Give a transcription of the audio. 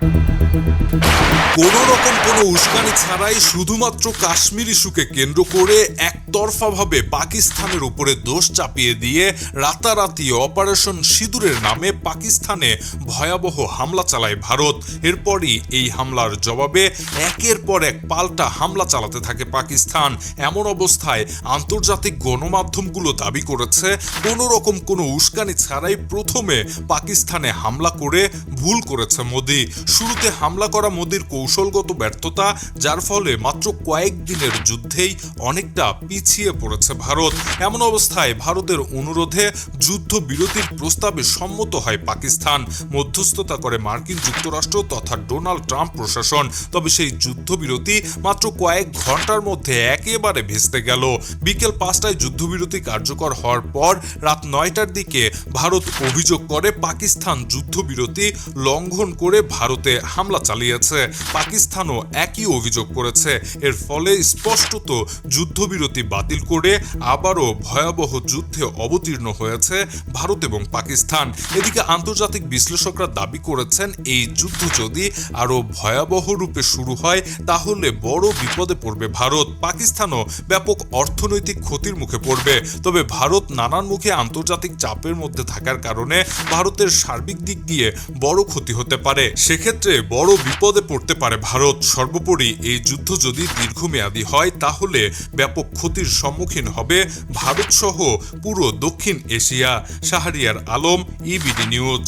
কোন রকম কোনো উস্কানি ছাড়াই শুধুমাত্র কাশ্মীর ইস্যুকে কেন্দ্র করে একতরফাভাবে পাকিস্তানের উপরে দোষ চাপিয়ে দিয়ে রাতারাতি অপারেশন সিঁদুরের নামে পাকিস্তানে ভয়াবহ হামলা চালায় ভারত। এরপরই এই হামলার জবাবে একের পর এক পাল্টা হামলা চালাতে থাকে পাকিস্তান। এমন অবস্থায় আন্তর্জাতিক গণমাধ্যমগুলো দাবি করেছে কোনো রকম কোনো উস্কানি ছাড়াই প্রথমে পাকিস্তানে হামলা করে ভুল করেছে মোদি। শুরুতে হামলা করা মোদির কৌশলগত ব্যর্থতা, যার ফলে মাত্র কয়েকদিনের যুদ্ধেই অনেকটা পিছিয়ে পড়েছে ভারত। এমন অবস্থায় ভারতের অনুরোধে যুদ্ধ বিরতির প্রস্তাবে সম্মত হয় পাকিস্তান। মধ্যস্থতা করে মার্কিন যুক্তরাষ্ট্র তথা ডোনাল্ড ট্রাম্প প্রশাসন। তবে সেই যুদ্ধবিরতি মাত্র কয়েক ঘণ্টার মধ্যে একেবারে ভেস্তে গেল। বিকেল পাঁচটায় যুদ্ধবিরতি কার্যকর হওয়ার পর রাত নয়টার দিকে ভারত অভিযোগ করে পাকিস্তান যুদ্ধবিরতি লঙ্ঘন করে ভারতে হামলা চালিয়েছে, পাকিস্তানও একই অভিযোগ করেছে। এর ফলে স্পষ্টত যুদ্ধবিরতি বাতিল করে আবারও ভয়াবহ যুদ্ধে অবতীর্ণ হয়েছে ভারত এবং পাকিস্তান। এদিকে আন্তর্জাতিক বিশ্লেষকরা দাবি করেছেন, এই যুদ্ধ যদি আরও ভয়াবহ রূপে শুরু হয়, তাহলে বড় বিপদে পড়বে ভারত। পাকিস্তানও ব্যাপক অর্থনৈতিক ক্ষতির মুখে পড়বে। তবে ভারত নানান মুখে আন্তর্জাতিক চাপের মধ্যে থাকার কারণে ভারতের সার্বিক দিক দিয়ে বড় ক্ষতি হতে পারে। সেক্ষেত্রে বড় বিপদে পড়তে পারে ভারত। সর্বোপরি এই যুদ্ধ যদি দীর্ঘমেয়াদী হয়, তাহলে ব্যাপক ক্ষতির সম্মুখীন হবে ভারত সহ পুরো দক্ষিণ Asia. Shahriar Alam EBD news